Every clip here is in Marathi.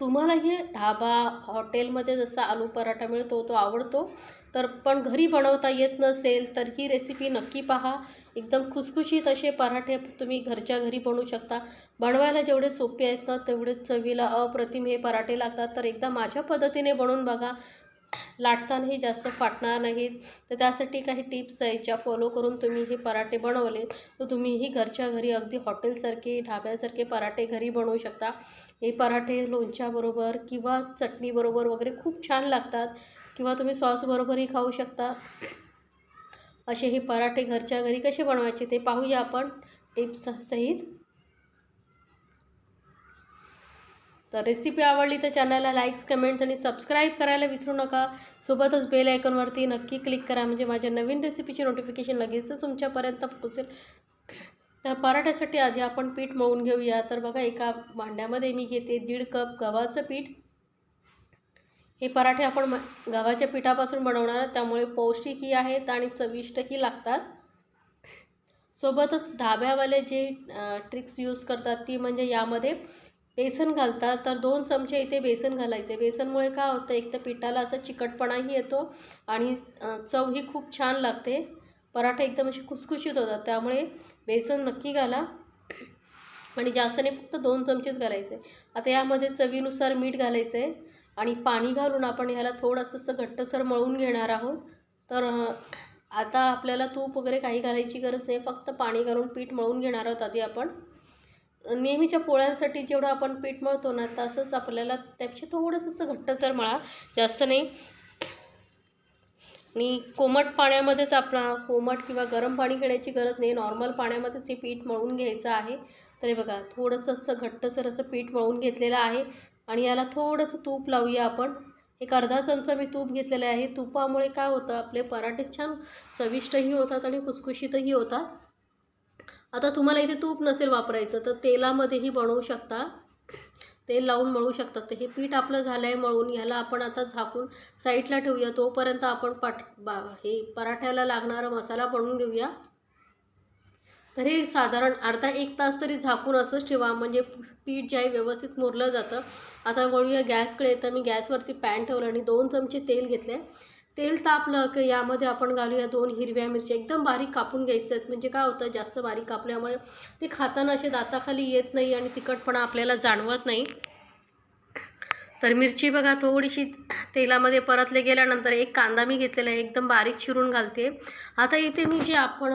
तुम्हालाही ढाबा हॉटेलमध्ये जसा आलू पराठा मिळतो तो आवडतो. तर पण घरी बनवता येत नसेल तर ही रेसिपी नक्की पहा. एकदम खुसखुशीत असे पराठे तुम्ही घरच्या घरी बनवू शकता. बनवायला जेवढे सोपे आहेत ना तेवढे चवीला अप्रतिम हे पराठे लागतात. तर एकदा माझ्या पद्धतीने बनवून बघा. लाटतानाही जास्त फाटणार नाहीत. तर त्यासाठी काही टिप्स आहेत ज्या फॉलो करून तुम्ही हे पराठे बनवले तर तुम्हीही घरच्या घरी अगदी हॉटेलसारखे ढाब्यासारखे पराठे घरी बनवू शकता. हे पराठे लोणच्याबरोबर किंवा चटणीबरोबर वगैरे खूप छान लागतात किंवा तुम्ही सॉसबरोबरही खाऊ शकता. असे हे पराठे घरच्या घरी कसे बनवायचे ते पाहूया आपण. टिप्स सहित तर रेसिपी आवडली तर चॅनलला लाईक्स कमेंट्स आणि सबस्क्राईब करायला विसरू नका. सोबतच बेल आयकॉनवरती नक्की क्लिक करा. म्हणजे माझ्या नवीन रेसिपीची नोटिफिकेशन लगेचच तुमच्यापर्यंत पोहोचेल. तर पराठ्यासाठी आधी आपण पीठ मळून घेऊया. तर बघा एका भांड्यामध्ये मी घेते दीड कप गव्हाचं पीठ. हे पराठे आपण म गव्हाच्या पिठापासून बनवणार त्यामुळे पौष्टिकही आहेत आणि चविष्टही लागतात. सोबतच ढाब्यावाले जे ट्रिक्स यूज करतात ती म्हणजे यामध्ये बेसन घालतात तर दोन चमचे इथे बेसन घालायचे. बेसनमुळे काय होतं एक तर पिठाला असं चिकटपणाही येतो आणि चवही खूप छान लागते. पराठे एकदम असे खुसखुशीत होतात त्यामुळे बेसन नक्की घाला. आणि जास्त नाही फक्त दोन चमचेच घालायचे. आता यामध्ये चवीनुसार मीठ घालायचं आहे आणि पाणी घालून आपण ह्याला थोडंसं घट्टसर मळून घेणार आहोत. तर आता आपल्याला तूप वगैरे काही घालायची गरज नाही फक्त पाणी घालून पीठ मळून घेणार आहोत आधी आपण. नेहमीच्या पोळ्यांसाठी जेवढं आपण पीठ मळतो ना तसंच आपल्याला त्यापेक्षा थोडंसं घट्टसर मळा जास्त नाही. आणि कोमट पाण्यामध्येच आपण कोमट किंवा गरम पाणी घेण्याची गरज नाही. नॉर्मल पाण्यामध्येच हे पीठ मळून घ्यायचं आहे. तर हे बघा थोडंसं असं घट्टसर असं पीठ मळून घेतलेलं आहे. आणि याला थोडंसं तूप लावूया आपण. एक अर्धा चमचा मी तूप घेतलेलं आहे. तुपामुळे काय होतं आपले पराठे छान चविष्टही होतात आणि खुसखुशीतही होतात. आता तुम्हाला इथे तूप नसेल वापरायचं तर तेलामध्येही बनवू शकता. तेल लावून मळू शकतात तर हे पीठ आपलं झालं आहे मळून ह्याला आपण आता झाकून साईडला ठेवूया. तोपर्यंत आपण पाट बा हे पराठ्याला लागणारा मसाला बनवून घेऊया. तर हे साधारण अर्धा एक तास तरी झाकून असंच ठेवा. म्हणजे पीठ जे आहे व्यवस्थित मुरलं जातं. आता वळूया गॅसकडे. तर मी गॅसवरती पॅन ठेवलं आणि दोन चमचे तेल घेतले तेल तापलं की यामध्ये आपण घालूया दोन हिरव्या मिरच्या. एकदम बारीक कापून घ्यायचं आहेत. म्हणजे काय होतं जास्त बारीक कापल्यामुळे ते खाताना असे दाताखाली येत नाही आणि तिखटपणा आपल्याला जाणवत नाही. तर मिरची बघा थोडीशी तेलामध्ये परतले गेल्यानंतर एक कांदा मी घेतलेला आहे. एकदम बारीक चिरून घालते. आता इथे मी जे आपण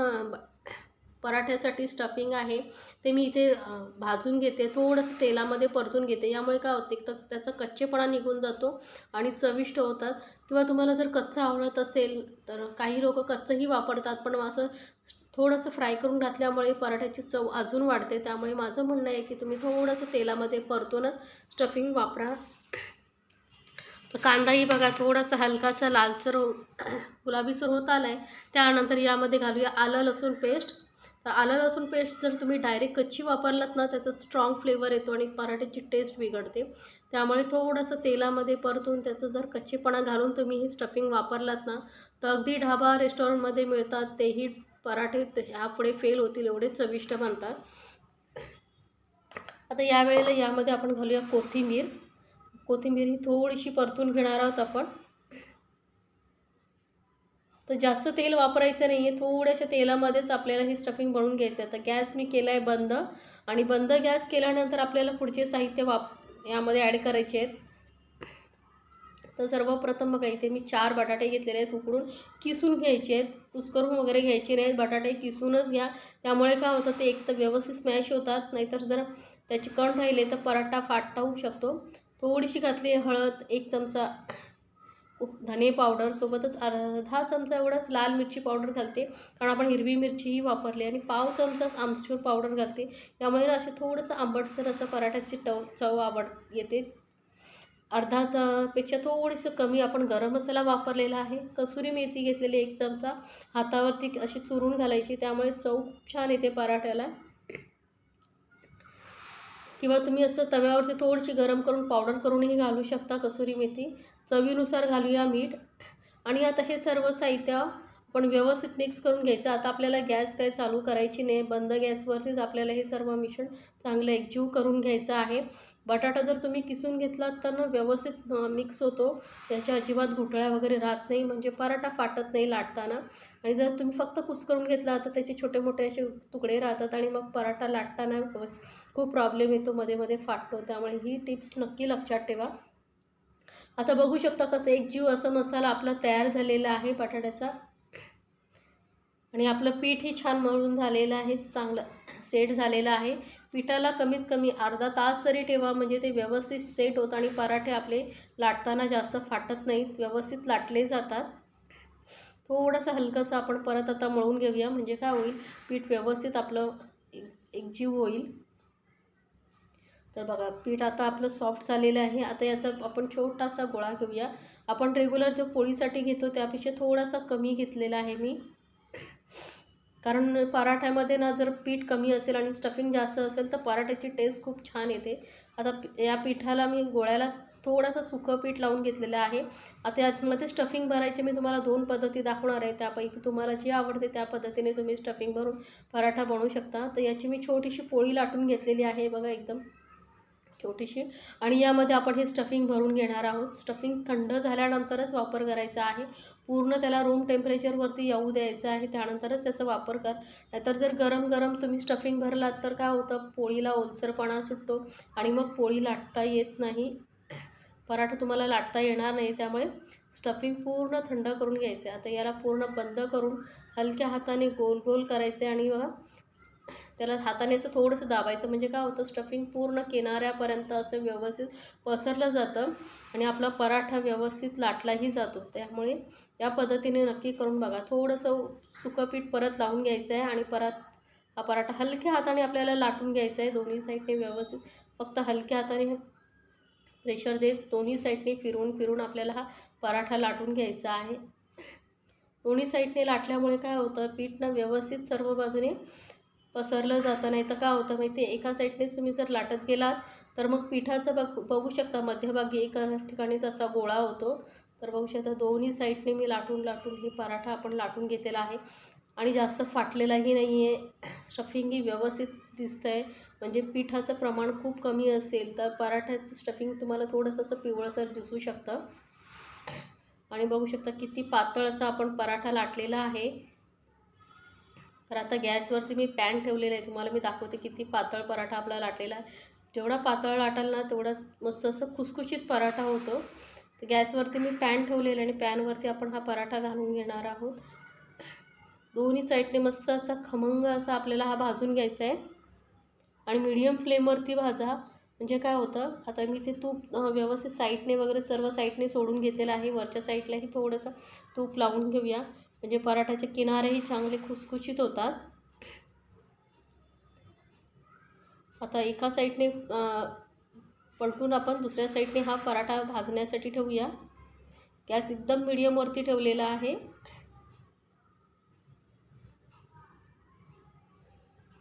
पराठ्यासाठी स्टफिंग आहे ते मी इथे भाजून घेते. थोडंसं तेलामध्ये परतून घेते. यामुळे काय होते तर त्याचा कच्चेपणा निघून जातो आणि चविष्ट होतात. किंवा तुम्हाला जर कच्चं आवडत असेल तर काही लोक कच्चंही वापरतात. पण असं थोडंसं फ्राय करून घातल्यामुळे पराठ्याची चव अजून वाढते. त्यामुळे माझं म्हणणं आहे की तुम्ही थोडंसं तेलामध्ये परतूनच स्टफिंग वापरा. तर कांदाही बघा थोडासा हलकासा लालसर हो गुलाबीसर होत आला आहे त्यानंतर यामध्ये घालूया आलं लसूण पेस्ट तर आलं लसूण पेस्ट जर तुम्ही डायरेक्ट कच्ची वापरलात ना त्याचा स्ट्रॉंग फ्लेवर येतो आणि पराठ्याची टेस्ट बिघडते. त्यामुळे थोडंसं तेलामध्ये परतून त्याचं जर कच्चेपणा घालून तुम्ही ही स्टफिंग वापरलात ना तर अगदी ढाबा रेस्टॉरंटमध्ये मिळतात तेही पराठे ह्यापुढे फेल होतील एवढे चविष्ट बनतात. आता यावेळेला यामध्ये आपण घालूया कोथिंबीर. कोथिंबीर ही थोडीशी परतून घेणार आहोत आपण. तर जास्त तेल वापरायचं नाही आहे थोड्याशा तेलामध्येच आपल्याला ही स्टफिंग बनवून घ्यायचं आहे तर गॅस मी केला आहे बंद. आणि बंद गॅस केल्यानंतर आपल्याला पुढचे साहित्य वाप यामध्ये ॲड करायचे आहेत. तर सर्वप्रथम बघा इथे मी चार बटाटे घेतलेले आहेत उकडून. किसून घ्यायचे आहेत. कुस्करून वगैरे घ्यायचे नाहीत. बटाटे किसूनच घ्या. त्यामुळे काय होतं ते एक तर व्यवस्थित स्मॅश होतात. नाहीतर जर त्याचे कण राहिले तर पराठा फाटता होऊ शकतो. थोडीशी घातली हळद एक चमचा धने पावडरसोबतच अर्धा चमचा एवढाच लाल मिरची पावडर घालते. कारण आपण हिरवी मिरचीही वापरली आणि पाव चमचाच आमचूर पावडर घालते. यामुळे असे थोडंसं आंबटसर असं पराठ्याची टव चव आवड येते. अर्धा च पेक्षा थोडंसं कमी आपण गरम मसाला वापरलेला आहे. कसुरी मेथी घेतलेली एक चमचा. हातावरती अशी चुरून घालायची. त्यामुळे चव खूप छान येते पराठ्याला. किंवा तुम्ही असं तव्यावरती थोडीशी गरम करून पावडर करूनही घालू शकता कसुरी मेथी. चवीनुसार घालूया मीठ. आणि आता हे सर्व साहित्य पण व्यवस्थित मिक्स करून घ्यायचं. आता आपल्याला गॅस काय चालू करायची नाही. बंद गॅसवरतीच आपल्याला हे सर्व मिश्रण चांगलं एकजीव करून घ्यायचं आहे. बटाटा जर तुम्ही किसून घेतलात तर ना व्यवस्थित मिक्स होतो. त्याच्या अजिबात घुटळ्या वगैरे राहत नाही. म्हणजे पराठा फाटत नाही लाटताना. आणि जर तुम्ही फक्त कुस्करून घेतला तर त्याचे छोटे मोठे असे तुकडे राहतात आणि मग पराठा लाटताना खूप प्रॉब्लेम येतो. मध्ये मध्ये फाटतो. त्यामुळे ही टिप्स नक्की लक्षात ठेवा. आता बघू शकता कसं एक जीव असा मसाला आपला तयार झालेला आहे बटाट्याचा. आणि आपलं पीठही छान मळून झालेलं आहे चांगलं सेट झालेलं आहे. पिठाला कमीत कमी अर्धा तास तरी ठेवा म्हणजे ते व्यवस्थित सेट होतं आणि पराठे आपले लाटताना जास्त फाटत नाहीत व्यवस्थित लाटले जातात. थोडंसं हलकंसं आपण परत आता मळून घेऊया म्हणजे काय होईल पीठ व्यवस्थित आपलं एक एकजीव होईल. तर बघा पीठ आता आपलं सॉफ्ट झालेलं आहे. आता याचा आपण छोटासा गोळा घेऊया. आपण रेग्युलर जो पोळीसाठी घेतो त्यापेक्षा थोडासा कमी घेतलेला आहे मी. कारण पराठ्यामध्ये ना जर पीठ कमी असेल आणि स्टफिंग जास्त असेल तर पराठ्याची टेस्ट खूप छान येते. आता या पिठाला मी गोळ्याला थोडासा सुकं पीठ लावून घेतलेलं आहे. आता यामध्ये स्टफिंग भरायची मी तुम्हाला दोन पद्धती दाखवणार आहे. त्यापैकी तुम्हाला जी आवडते त्या पद्धतीने तुम्ही स्टफिंग भरून पराठा बनवू शकता. तर याची मी छोटीशी पोळी लाटून घेतलेली आहे बघा एकदम. छोटीशी. आणि यामध्ये आपण हे स्टफिंग भरून घेणार आहोत. स्टफिंग थंड झाल्यानंतरच वापर करायचा आहे. पूर्ण त्याला रूम टेम्परेचरवरती येऊ द्यायचं आहे. त्यानंतरच त्याचा वापर कर. नाहीतर जर गरम गरम तुम्ही स्टफिंग भरलात तर काय होतं? पोळीला ओलसरपणा सुटतो आणि मग पोळी लाटता येत नाही. पराठा तुम्हाला लाटता येणार नाही. त्यामुळे स्टफिंग पूर्ण थंड करून घ्यायचं आहे. आता याला पूर्ण बंद करून हलक्या हाताने गोल गोल करायचे आणि बघा त्याला हाताने असं थोडंसं दाबायचं. म्हणजे काय होतं स्टफिंग पूर्ण किनाऱ्यापर्यंत असं व्यवस्थित पसरलं जातं आणि आपला पराठा व्यवस्थित लाटलाही जातो. त्यामुळे या पद्धतीने नक्की करून बघा. थोडंसं सुकं पीठ परत लावून घ्यायचं आहे आणि परत हा पराठा हलक्या हाताने आपल्याला लाटून घ्यायचा आहे. दोन्ही साईडने व्यवस्थित फक्त हलक्या हाताने प्रेशर देत दोन्ही साईडने फिरून फिरून आपल्याला हा पराठा लाटून घ्यायचा आहे. दोन्ही साईडने लाटल्यामुळे काय होतं पीठ ना व्यवस्थित सर्व बाजूने पसरलं जातं. नाही तर काय होतं माहिती आहे एका साईडनेच तुम्ही जर लाटत गेलात तर मग पिठाचं बघ बघू शकता मध्यभागी एका ठिकाणी तसा गोळा होतो. तर बघू शकता दोन्ही साईडने मी लाटून लाटून हे पराठा आपण लाटून घेतलेला आहे. आणि जास्त फाटलेलाही नाही आहे स्टफिंगही व्यवस्थित दिसतं आहे म्हणजे पिठाचं प्रमाण खूप कमी असेल तर पराठ्याचं स्टफिंग तुम्हाला थोडंसं असं पिवळसर दिसू शकतं. आणि बघू शकता किती पातळ असा आपण पराठा लाटलेला आहे. तर आता गॅसवरती मी पॅन ठेवलेलं आहे. तुम्हाला मी दाखवते किती पातळ पराठा आपला लाटलेला आहे. जेवढा पातळ लाटाल ना तेवढा मस्त असं खुसखुशीत पराठा होतो. तर गॅसवरती मी पॅन ठेवलेलं आणि पॅनवरती आपण हा पराठा घालून घेणार आहोत. दोन्ही साईडने मस्त असा खमंग असा आपल्याला हा भाजून घ्यायचा आहे. आणि मीडियम फ्लेमवरती भाजा. म्हणजे काय होतं आता मी ते तूप व्यवस्थित साईडने वगैरे सर्व साईडने सोडून घेतलेलं आहे. वरच्या साईडलाही थोडंसं तूप लावून घेऊया. म्हणजे पराठ्याचे किनारेही चांगले खुसखुशीत होतात. आता एका साईडने पलटून आपण दुसऱ्या साईडने हा पराठा भाजण्यासाठी ठेवूया. गॅस एकदम मिडियमवरती ठेवलेला आहे.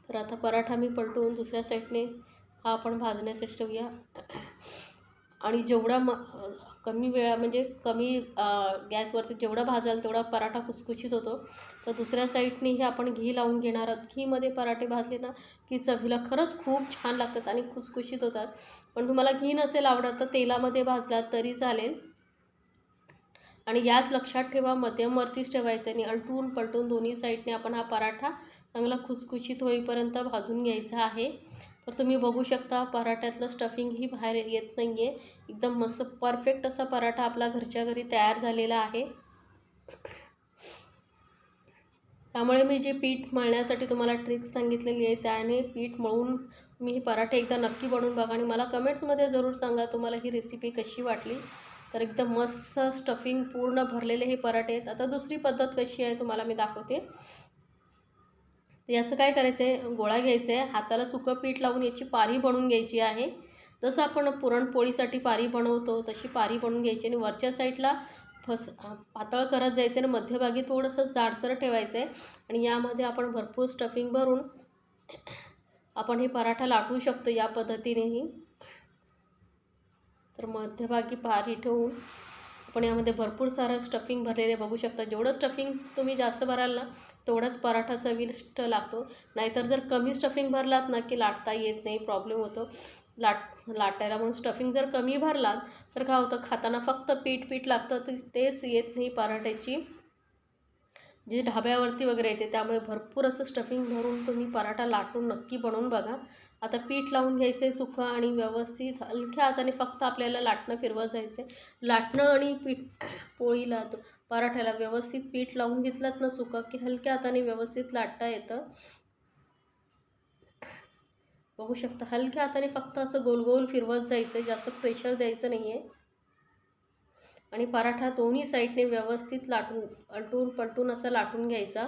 तर आता पराठा मी पलटवून दुसऱ्या साईडने हा आपण भाजण्यासाठी ठेवूया. आणि जेवढा म कमी वेळा म्हणजे कमी गॅसवरती जेवढा भाजाल तेवढा पराठा खुसखुशीत होतो. तर दुसऱ्या साईडनेही आपण घी लावून घेणार आहोत. घीमध्ये पराठे भाजले ना की चवीला खरंच खूप छान लागतात आणि खुसखुशीत होतात. पण तुम्हाला घी नसेल आवडत तर तेलामध्ये भाजला तरी चालेल. आणि याच लक्षात ठेवा मध्यमवरतीच ठेवायचं आणि अलटून पलटून दोन्ही साईडने आपण हा पराठा चांगला खुसखुशीत होईपर्यंत भाजून घ्यायचा आहे. तर तुम्ही बघू शकता पराठ्यातलं स्टफिंगही बाहेर येत नाही आहे एकदम मस्त परफेक्ट असा पराठा आपला घरच्या घरी तयार झालेला आहे. त्यामुळे मी जे पीठ मळण्यासाठी तुम्हाला ट्रिक सांगितलेली आहे त्याने पीठ मळून तुम्ही हे पराठे एकदा नक्की बनवून बघा आणि मला कमेंट्समध्ये जरूर सांगा तुम्हाला ही रेसिपी कशी वाटली. तर एकदम मस्त स्टफिंग पूर्ण भरलेले हे पराठे आहेत. आता दुसरी पद्धत कशी आहे तुम्हाला मी दाखवते. याचं काय करायचं आहे गोळा घ्यायचा आहे हाताला सुकं पीठ लावून याची पारी बनवून घ्यायची आहे. जसं आपण पुरणपोळीसाठी पारी बनवतो तशी पारी बनवून घ्यायची आणि वरच्या साईडला फस पातळ करत जायचं आणि मध्यभागी थोडंसं जाडसर ठेवायचं आहे आणि यामध्ये आपण भरपूर स्टफिंग भरून आपण हे पराठा लाटू शकतो या पद्धतीनेही. तर मध्यभागी पारी ठेवून आपण यामध्ये भरपूर सारं स्टफिंग भरलेले बघू शकता जेवढं स्टफिंग तुम्ही जास्त भराल ना तेवढाच पराठा चविष्ट लागतो. नाहीतर जर कमी स्टफिंग भरलात ना की लाटता येत नाही प्रॉब्लेम होतो. लाट लाटायला म्हणून स्टफिंग जर कमी भरलात तर काय होतं खाताना फक्त पीठ पीठ लागतं तर टेस्ट येत नाही पराठ्याची. जी ढाब्यावरती वगैरे येते त्यामुळे भरपूर असं स्टफिंग भरून तुम्ही पराठा लाटून नक्की बनवून बघा. आता पीठ लावून घ्यायचं आहे सुकं आणि व्यवस्थित हलक्या हाताने फक्त आपल्याला लाटणं फिरवत जायचं आहे लाटणं आणि पीठ पोळीला तो पराठ्याला व्यवस्थित पीठ लावून घेतलात ना सुकं की हलक्या हाताने व्यवस्थित लाटता येतं? बघू शकता हलक्या हाताने फक्त असं गोल गोल फिरवत जायचं आहे जास्त प्रेशर द्यायचं नाही आहे आणि पराठा दोन्ही साईडने व्यवस्थित लाटून अलटून पलटून असं लाटून घ्यायचा.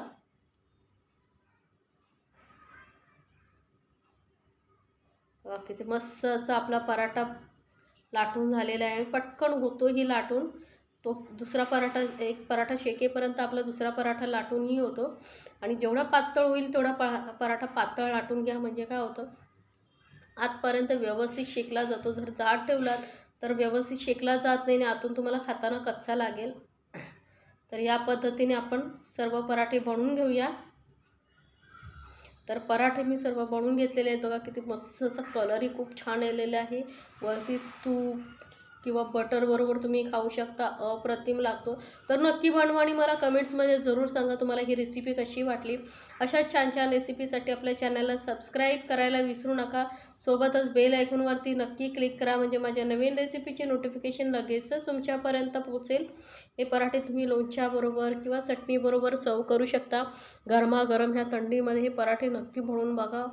बघा किती मस्त असं आपला पराठा लाटून झालेला आहे. आणि पटकन होतोही लाटून. तो दुसरा पराठा एक पराठा शेकेपर्यंत आपला दुसरा पराठा लाटूनही होतो. आणि जेवढा पातळ होईल तेवढा पा पराठा पातळ लाटून घ्या म्हणजे काय होतं? आतपर्यंत व्यवस्थित शेकला जातो. जर जाड ठेवलात तर व्यवस्थित शेकला जात नाही आणि आतून तुम्हाला खाताना कच्चा लागेल. तर या पद्धतीने आपण सर्व पराठे बनवून घेऊया. तर पराठे मी सर्व बनवून घेतलेले आहेत. बघा किती मस्त असं कलरही खूप छान आलेलं आहे. वरती तूप किंवा बटरबरोबर तुम्ही खाऊ शकता अप्रतिम लागतो. तर नक्की बनवा आणि मला कमेंट्समध्ये जरूर सांगा तुम्हाला ही रेसिपी कशी वाटली. अशा छान छान रेसिपीसाठी आपल्या चॅनलला सबस्क्राईब करायला विसरू नका. सोबतच बेल आयकॉनवरती नक्की क्लिक करा म्हणजे माझ्या नवीन रेसिपीचे नोटिफिकेशन लगेचच तुमच्यापर्यंत पोचेल हे पराठे तुम्ही लोणच्याबरोबर किंवा चटणीबरोबर सर्व करू शकता. गरमागरम ह्या थंडीमध्ये हे पराठे नक्की म्हणून बघा.